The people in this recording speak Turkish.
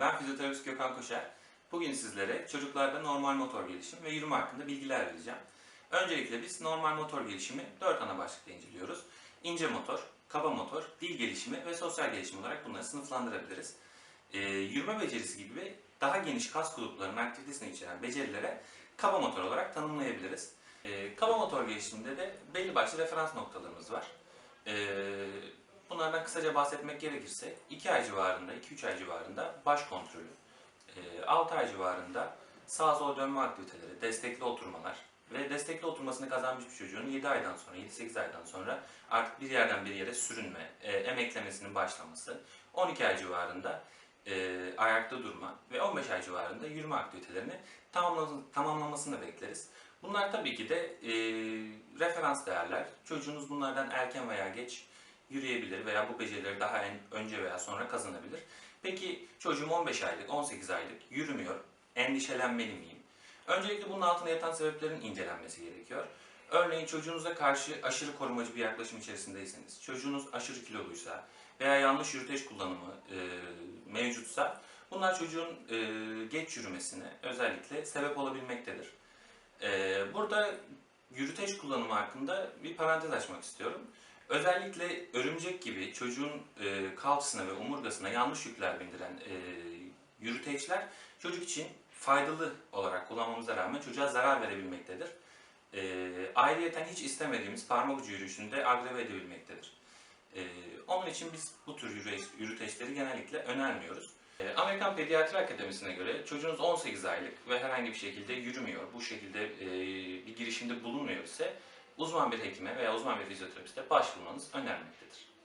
Ben fizyoterapist Gökhan Koşar. Bugün sizlere çocuklarda normal motor gelişim ve yürüme hakkında bilgiler vereceğim. Öncelikle biz normal motor gelişimi 4 ana başlıkta inceliyoruz. İnce motor, kaba motor, dil gelişimi ve sosyal gelişim olarak bunları sınıflandırabiliriz. Ee, yürüme becerisi gibi daha geniş kas gruplarının aktivitesini içeren becerilere kaba motor olarak tanımlayabiliriz. Ee, kaba motor gelişiminde de belli başlı referans noktalarımız var. Ee, bunlardan kısaca bahsetmek gerekirse 2 ay civarında, 2-3 ay civarında baş kontrolü, 6 ay civarında sağ sol dönme aktiviteleri, destekli oturmalar ve destekli oturmasını kazanmış bir çocuğun 7 aydan sonra, 7-8 aydan sonra artık bir yerden bir yere sürünme, e, emeklemesinin başlaması, 12 ay civarında e, ayakta durma ve 15 ay civarında yürüme aktivitelerini tamamlamasını bekleriz. Bunlar tabii ki de e, referans değerler. Çocuğunuz bunlardan erken veya geç yürüyebilir veya bu becerileri daha en, önce veya sonra kazanabilir. Peki çocuğum 15 aylık, 18 aylık yürümüyor, endişelenmeli miyim? Öncelikle bunun altında yatan sebeplerin incelenmesi gerekiyor. Örneğin çocuğunuza karşı aşırı korumacı bir yaklaşım içerisindeyseniz, çocuğunuz aşırı kiloluysa veya yanlış yürüteç kullanımı e, mevcutsa bunlar çocuğun e, geç yürümesine özellikle sebep olabilmektedir. E, burada yürüteç kullanımı hakkında bir parantez açmak istiyorum. Özellikle örümcek gibi çocuğun e, kalçasına ve omurgasına yanlış yükler bindiren e, yürüteçler çocuk için faydalı olarak kullanmamıza rağmen çocuğa zarar verebilmektedir. E, ayrıyeten hiç istemediğimiz parmak ucu yürüyüşünü de agrave edebilmektedir. E, onun için biz bu tür yürüteçleri genellikle önermiyoruz. E, Amerikan Pediatri Akademisi'ne göre çocuğunuz 18 aylık ve herhangi bir şekilde yürümüyor, bu şekilde e, bir girişimde bulunmuyor ise uzman bir hekime veya uzman bir fizyoterapiste başvurmanız önermektedir.